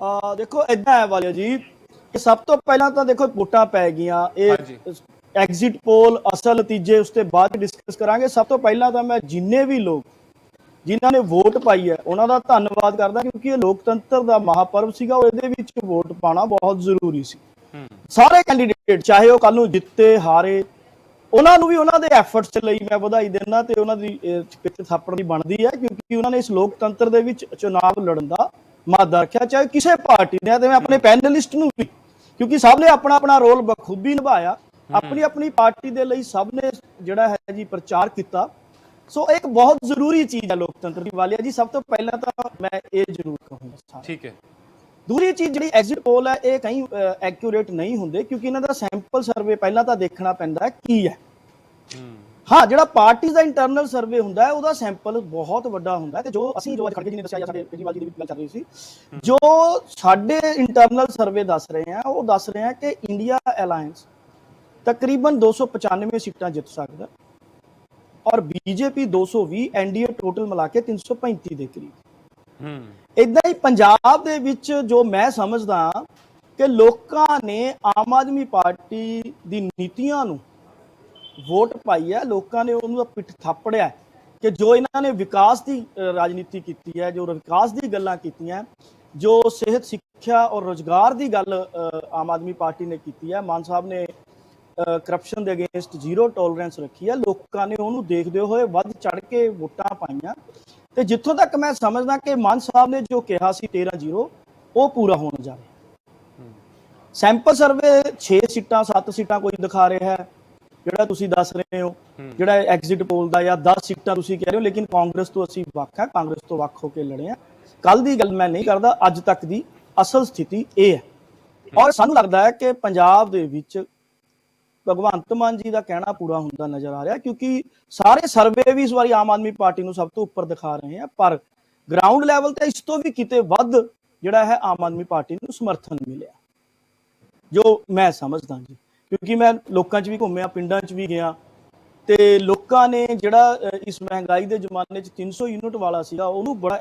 ਆ ਦੇਖੋ ਇਦਾਂ ਹੈ ਵਾਲਿਓ ਜੀ ਕਿ ਸਭ ਤੋਂ ਪਹਿਲਾਂ ਤਾਂ ਦੇਖੋ ਵੋਟਾਂ ਪੈ ਗਈਆਂ ਇਹ। ਐਗਜ਼ਿਟ ਪੋਲ ਅਸਲ ਨਤੀਜੇ ਉਸ ਤੇ ਬਾਅਦ ਡਿਸਕਸ ਕਰਾਂਗੇ। ਸਭ ਤੋਂ ਪਹਿਲਾਂ ਤਾਂ ਮੈਂ ਜਿੰਨੇ ਵੀ ਲੋਕ ਜਿਨ੍ਹਾਂ ਨੇ ਵੋਟ ਪਾਈ ਹੈ ਉਹਨਾਂ ਦਾ ਧੰਨਵਾਦ ਕਰਦਾ ਕਿਉਂਕਿ ਇਹ ਲੋਕਤੰਤਰ ਦਾ ਮਹਾਪਰਵ ਸੀਗਾ ਉਹ ਇਹਦੇ ਵਿੱਚ ਵੋਟ ਪਾਣਾ ਬਹੁਤ ਜ਼ਰੂਰੀ ਸੀ। ਸਾਰੇ ਕੈਂਡੀਡੇਟ ਚਾਹੇ ਉਹ ਕੱਲ ਨੂੰ ਜਿੱਤੇ ਹਾਰੇ ਉਹਨਾਂ ਨੂੰ ਵੀ ਉਹਨਾਂ ਦੇ ਐਫਰਟਸ ਲਈ ਮੈਂ ਵਧਾਈ ਦਿੰਦਾ ਤੇ ਉਹਨਾਂ ਦੀ ਪਿੱਛੇ ਥਾਪੜ ਦੀ ਬਣਦੀ ਹੈ ਕਿਉਂਕਿ ਉਹਨਾਂ ਨੇ ਇਸ ਲੋਕਤੰਤਰ ਦੇ ਵਿੱਚ ਚੁਣਾਵ ਲੜਨ ਦਾ ਮਾਦਾ ਰੱਖਿਆ ਚਾਹੇ ਕਿਸੇ ਪਾਰਟੀ ਨੇ ਤੇ ਮੈਂ ਆਪਣੇ ਪੈਨਲਿਸਟ ਨੂੰ ਵੀ ਕਿਉਂਕਿ ਸਭ ਨੇ ਆਪਣਾ ਆਪਣਾ ਰੋਲ ਬਖੂਬੀ ਨਿਭਾਇਆ। ਆਪਣੀ ਆਪਣੀ ਪਾਰਟੀ ਦੇ ਲਈ ਸਭ ਨੇ ਜਿਹੜਾ ਹੈ ਜੀ ਪ੍ਰਚਾਰ ਕੀਤਾ। ਸੋ ਇੱਕ ਬਹੁਤ ਜ਼ਰੂਰੀ ਚੀਜ਼ ਹੈ ਲੋਕਤੰਤਰ ਦੀ ਵਾਲਿਆ ਜੀ ਸਭ ਤੋਂ ਪਹਿਲਾਂ ਤਾਂ ਮੈਂ ਇਹ ਜ਼ਰੂਰ ਕਹੂੰਗਾ ਠੀਕ ਹੈ। ਦੂਰੀ ਚੀਜ਼ ਜਿਹੜੀ ਐਗਜ਼ਿਟ ਪੋਲ ਹੈ ਇਹ ਕहीं ਐਕਿਊਰੇਟ ਨਹੀਂ ਹੁੰਦੇ ਕਿਉਂਕਿ ਇਹਨਾਂ ਦਾ ਸੈਂਪਲ ਸਰਵੇ ਪਹਿਲਾਂ ਤਾਂ ਦੇਖਣਾ ਪੈਂਦਾ ਹੈ ਕੀ ਹੈ। ਹੂੰ ਜਿਹੜਾ ਪਾਰਟੀ ਦਾ ਇੰਟਰਨਲ ਸਰਵੇ ਹੁੰਦਾ ਹੈ ਉਹਦਾ ਸੈਂਪਲ ਬਹੁਤ ਵੱਡਾ ਹੁੰਦਾ ਹੈ ਤੇ ਜੋ ਅਸੀਂ ਜੋ ਅੱਜ ਖੜਕੇ ਜੀ ਨੇ ਦੱਸਿਆ ਜਾਂ ਸਾਡੇ ਕੇਜਰੀਵਾਲ ਜੀ ਦੀ ਗੱਲ ਚੱਲ ਰਹੀ ਸੀ ਜੋ ਸਾਡੇ ਇੰਟਰਨਲ ਸਰਵੇ ਦੱਸ ਰਹੇ ਆ ਉਹ ਦੱਸ ਰਹੇ ਆ ਕਿ ਇੰਡੀਆ ਅਲਾਈਅੰਸ ਤਕਰੀਬਨ 295 ਸੀਟਾਂ ਜਿੱਤ ਸਕਦਾ ਔਰ ਬੀਜੇਪੀ 220 ਐਨਡੀਏ ਟੋਟਲ ਮਿਲਾ ਕੇ 335 ਦੇ ਕਰੀਬ। ਹੂੰ। ਇਦਾਂ ਹੀ ਪੰਜਾਬ ਦੇ ਵਿੱਚ ਜੋ ਮੈਂ ਸਮਝਦਾ ਕਿ ਲੋਕਾਂ ਨੇ ਆਮ ਆਦਮੀ ਪਾਰਟੀ ਦੀ ਨੀਤੀਆਂ ਨੂੰ ਵੋਟ ਪਾਈ ਹੈ ਲੋਕਾਂ ਨੇ ਉਹਨੂੰ ਪਿੱਠ ਥਾਪੜਿਆ ਕਿ ਜੋ ਇਹਨਾਂ ਨੇ ਵਿਕਾਸ ਦੀ ਰਾਜਨੀਤੀ ਕੀਤੀ ਹੈ ਜੋ ਵਿਕਾਸ ਦੀ ਗੱਲਾਂ ਕੀਤੀਆਂ ਜੋ ਸਿਹਤ ਸਿੱਖਿਆ ਔਰ ਰੋਜ਼ਗਾਰ ਦੀ ਗੱਲ ਆਮ ਆਦਮੀ ਪਾਰਟੀ ਨੇ ਕੀਤੀ ਹੈ ਮਾਨ ਸਾਹਿਬ ਨੇ ਕਰਪਸ਼ਨ ਦੇ ਅਗੇਂਸਟ ਜ਼ੀਰੋ ਟੋਲਰੈਂਸ ਰੱਖੀ ਹੈ ਲੋਕਾਂ ਨੇ ਉਹਨੂੰ ਦੇਖਦੇ ਹੋਏ ਵੱਧ ਚੜ ਕੇ ਵੋਟਾਂ ਪਾਈਆਂ। ਤੇ ਜਿੱਥੋਂ ਤੱਕ ਮੈਂ ਸਮਝਦਾ ਕਿ ਮਾਨ ਸਾਹਿਬ ਨੇ ਜੋ ਕਿਹਾ ਸੀ 13-0 ਉਹ ਪੂਰਾ ਹੋਣ ਜਾ ਰਿਹਾ। ਸੈਂਪਲ ਸਰਵੇ 6 ਸੀਟਾਂ 7 ਸੀਟਾਂ ਕੋਈ ਦਿਖਾ ਰਿਹਾ ਹੈ ਜਿਹੜਾ ਤੁਸੀਂ ਦੱਸ ਰਹੇ ਹੋ, ਜਿਹੜਾ ਐਗਜ਼ਿਟ ਪੋਲ ਦਾ ਜਾਂ 10 ਸੀਟਾਂ ਤੁਸੀਂ ਕਹਿ ਰਹੇ ਹੋ, ਲੇਕਿਨ ਕਾਂਗਰਸ ਤੋਂ ਅਸੀਂ ਵੱਖ ਹਾਂ, ਕਾਂਗਰਸ ਤੋਂ ਵੱਖ ਹੋ ਕੇ ਲੜੇ ਹਾਂ। ਕੱਲ ਦੀ ਗੱਲ ਮੈਂ ਨਹੀਂ ਕਰਦਾ, ਅੱਜ ਤੱਕ ਦੀ ਅਸਲ ਸਥਿਤੀ ਇਹ ਹੈ। ਔਰ ਸਾਨੂੰ ਲੱਗਦਾ ਹੈ ਕਿ ਪੰਜਾਬ ਦੇ ਵਿੱਚ ਭਗਵੰਤ ਮਾਨ ਜੀ ਦਾ ਕਹਿਣਾ ਪੂਰਾ ਹੁੰਦਾ ਨਜ਼ਰ ਆ ਰਿਹਾ, ਕਿਉਂਕਿ ਸਾਰੇ ਸਰਵੇ ਵੀ ਇਸ ਵਾਰੀ ਆਮ ਆਦਮੀ ਪਾਰਟੀ ਨੂੰ ਸਭ ਤੋਂ ਉੱਪਰ ਦਿਖਾ ਰਹੇ ਆ, ਪਰ ਗਰਾਊਂਡ ਲੈਵਲ ਤੇ ਇਸ ਤੋਂ ਵੀ ਕਿਤੇ ਵੱਧ ਜਿਹੜਾ ਹੈ ਆਮ ਆਦਮੀ ਪਾਰਟੀ ਨੂੰ ਸਮਰਥਨ ਮਿਲਿਆ। ਜੋ ਮੈਂ ਸਮਝਦਾ ਜੀ। ਕਿਉਂਕਿ ਮੈਂ ਲੋਕਾਂ 'ਚ ਵੀ ਘੁੰਮਿਆ, ਪਿੰਡਾਂ 'ਚ ਵੀ ਗਿਆ ਤੇ ਲੋਕਾਂ ਨੇ ਜਿਹੜਾ ਇਸ ਮਹਿੰਗਾਈ ਦੇ ਜ਼ਮਾਨੇ 'ਚ 300 ਯੂਨਿਟ ਵਾਲਾ ਸੀਗਾ, ਉਹਨੂੰ ਬੜਾ